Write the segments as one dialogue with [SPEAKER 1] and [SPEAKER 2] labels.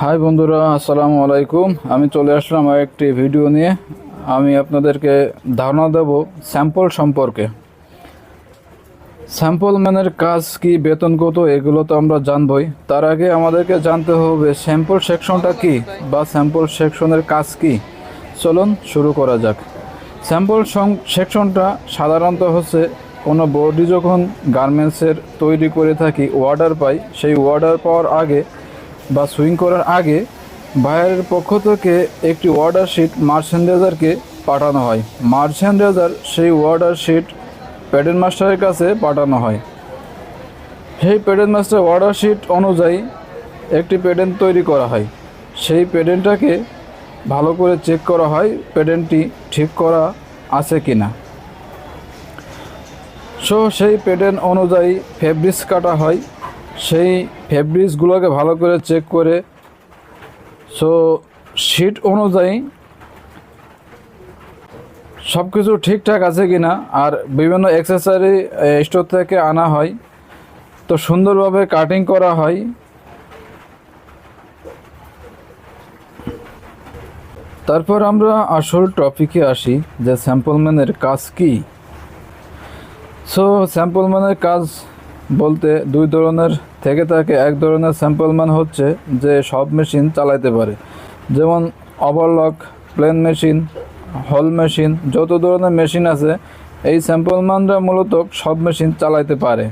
[SPEAKER 1] High বন্ধুরা, আসসালামু আলাইকুম। আমি চলে আসলাম একটি ভিডিও নিয়ে। আমি আপনাদেরকে ধারণা দেব স্যাম্পল সম্পর্কে। স্যাম্পল ম্যানের কাজ কি, বেতন কত, এগুলো তো আমরা জানবই। তার আগে আমাদেরকে জানতে হবে স্যাম্পল সেকশনটা কি বা স্যাম্পল সেকশনের কাজ কি। চলুন শুরু করা যাক। স্যাম্পল সেকশনটা সাধারণত হচ্ছে কোনো বডি যখন গার্মেন্টসের তৈরি করে থাকি অর্ডার পাই, সেই অর্ডার পাওয়ার আগে বা সুইং করার আগে বাইরের পক্ষ থেকে একটি অর্ডার শিট মার্চেন্ডাইজারকে পাঠানো হয়। মার্চেন্ডাইজার সেই অর্ডার শিট প্যাডেন মাস্টারের কাছে পাঠানো হয়। সেই প্যাডেন মাস্টার অর্ডার শিট অনুযায়ী একটি প্যাডেন তৈরি করা হয়। সেই প্যাডেনটাকে ভালো করে চেক করা হয় প্যাডেনটি ঠিক করা আছে কি না সো সেই প্যাডেন অনুযায়ী ফেব্রিক্স কাটা হয়। সেই ফেব্রিক্সগুলোকে ভালো করে চেক করে। সো শিট অনুযায়ী সব কিছু ঠিকঠাক আছে কি না আর বিভিন্ন অ্যাক্সেসরি স্টোর থেকে আনা হয়। তো সুন্দরভাবে কাটিং করা হয়। তারপর আমরা আসল টপিকে আসি যে স্যাম্পলম্যানের কাজ কী। সো স্যাম্পলম্যানের কাজ বলতে দুই ধরনের থেকে থাকে। এক ধরনের স্যাম্পল ম্যান হচ্ছে যে সব মেশিন চালাইতে পারে। যেমন ওভারলক প্লেন মেশিন হল মেশিন যত ধরনের মেশিন আছে, এই স্যাম্পল ম্যানরা মূলত সব মেশিন চালাইতে পারে।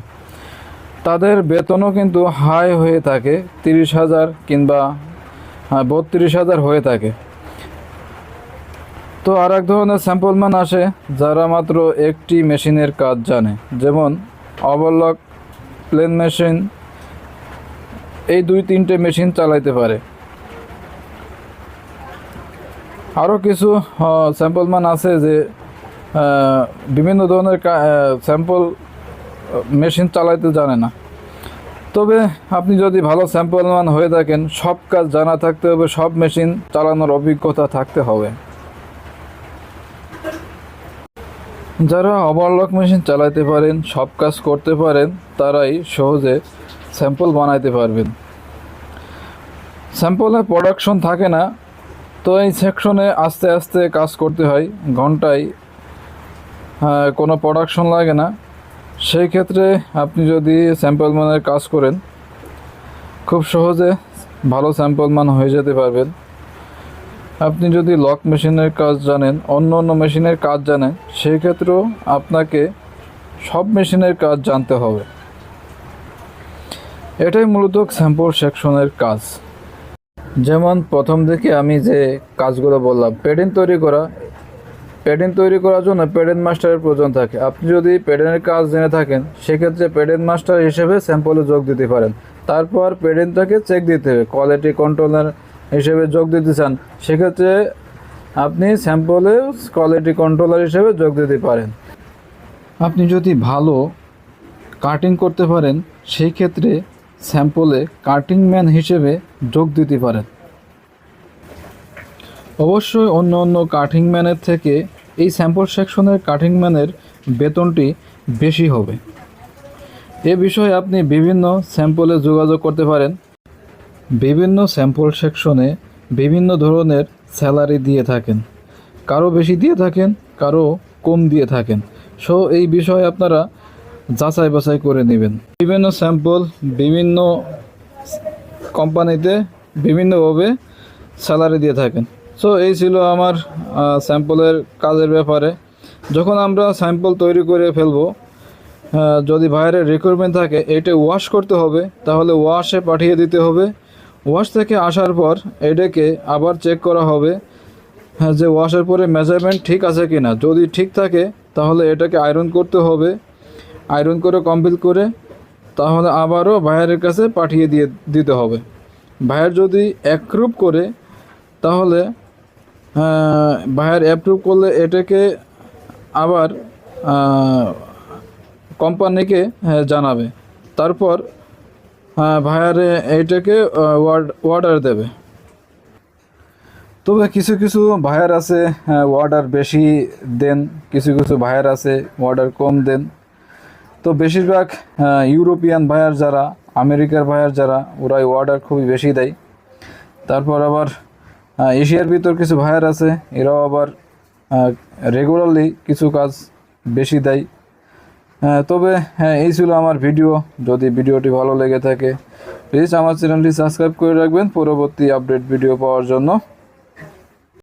[SPEAKER 1] তাদের বেতনও কিন্তু হাই হয়ে থাকে, তিরিশ হাজার কিংবা বত্রিশ হাজার হয়ে থাকে। তো আর এক ধরনের স্যাম্পল ম্যান আসে, যারা মাত্র একটি মেশিনের কাজ জানে, যেমন ওভারলক প্লেন মেশিন, এই দুই তিনটে মেশিন চালাইতে পারে। আরও কিছু স্যাম্পল ম্যান আছে যে বিভিন্ন ধরনের স্যাম্পল মেশিন চালাইতে জানে না। তবে আপনি যদি ভালো স্যাম্পল ম্যান হয়ে থাকেন, সব কাজ জানা থাকতে হবে, সব মেশিন চালানোর অভিজ্ঞতা থাকতে হবে। যারা ওভারলক মেশিন চালাতে পারেন সব কাজ করতে পারেন তারাই সহজে স্যাম্পল বানাইতে পারবেন। স্যাম্পলে প্রোডাকশন থাকে না তো এই সেকশনে আস্তে আস্তে কাজ করতে হয় ঘন্টায় আহ, কোনো প্রোডাকশন লাগে না। সেই ক্ষেত্রে আপনি যদি স্যাম্পল মানের কাজ করেন খুব সহজে ভালো স্যাম্পল মান হয়ে যেতে পারবেন। আপনি যদি লক মেশিনের কাজ জানেন, অন্য অন্য মেশিনের কাজ জানেন সেই ক্ষেত্রেও আপনাকে সব মেশিনের কাজ জানতে হবে। এটাই মূলত স্যাম্পল সেকশনের কাজ। যেমন প্রথম থেকে আমি যে কাজগুলো বললাম প্যাডিং তৈরি করা। প্যাডিং তৈরি করার জন্য প্যাডেন মাস্টারের প্রয়োজন থাকে। আপনি যদি প্যাডেনের কাজ জেনে থাকেন, সেক্ষেত্রে প্যাডেন মাস্টার হিসেবে স্যাম্পলে যোগ দিতে পারেন। তারপর প্যাডেনটাকে চেক দিতে হবে। কোয়ালিটি কন্ট্রোলার হিসেবে যোগ দিতে চান, সেক্ষেত্রে আপনি স্যাম্পলে কোয়ালিটি কন্ট্রোলার হিসেবে যোগ দিতে পারেন। আপনি যদি ভালো কাটিং করতে পারেন, সেই ক্ষেত্রে স্যাম্পলে কাটিং ম্যান হিসেবে যোগ দিতে পারেন। অবশ্যই অন্য অন্য কাটিং ম্যানের থেকে এই স্যাম্পল সেকশনের কাটিং ম্যানের বেতনটি বেশি হবে। এ বিষয়ে আপনি বিভিন্ন স্যাম্পলে যোগাযোগ করতে পারেন। বিভিন্ন স্যাম্পল সেকশনে বিভিন্ন ধরনের স্যালারি দিয়ে থাকেন। কারও বেশি দিয়ে থাকেন, কারও কম দিয়ে থাকেন। সো, এই বিষয়ে আপনারা যাচাই বাছাই করে নেবেন। বিভিন্ন স্যাম্পল বিভিন্ন কোম্পানিতে বিভিন্নভাবে স্যালারি দিয়ে থাকেন। সো, এই ছিল আমার স্যাম্পলের কাজের ব্যাপারে। যখন আমরা স্যাম্পল তৈরি করে ফেলব যদি বাইরের রিকোয়ারমেন্ট থাকে, এটা ওয়াশ করতে হবে, তাহলে ওয়াশে পাঠিয়ে দিতে হবে। ওয়াশ থেকে আসার পর এটাকে আবার চেক করা হবে হ্যাঁ যে ওয়াশের পরে মেজারমেন্ট ঠিক আছে কি না যদি ঠিক থাকে, তাহলে এটাকে আয়রন করতে হবে। আয়রন করে কমপ্লিট করে, তাহলে আবারও ভাইয়ের কাছে পাঠিয়ে দিয়ে দিতে হবে। ভাইয়ের যদি অ্যাপ্রুভ করে, তাহলে ভাইয়ের অ্যাপ্রুভ করলে এটাকে আবার কোম্পানিকে জানাবে। তারপর ভাইয়ার এইটাকে অর্ডার দেবে। তবে কিছু কিছু ভাইয়ার আছে অর্ডার বেশি দেন, কিছু কিছু ভাইয়ার আছে অর্ডার কম দেন। তো বেশিরভাগ ইউরোপিয়ান ভাইয়ার যারা, আমেরিকার ভাইয়ার যারা ওরা অর্ডার খুবই বেশি দেয়। তারপর আবার এশিয়ার ভিতর কিছু ভাইয়ার আছে, এরাও আবার রেগুলারলি কিছু কাজ বেশি দেয়। হ্যাঁ তবে হ্যাঁ এই ছিল আমার ভিডিও। যদি ভিডিওটি ভালো লেগে থাকে প্লিজ আমার চ্যানেলটি সাবস্ক্রাইব করে রাখবেন। পরবর্তী আপডেট ভিডিও পাওয়ার জন্য।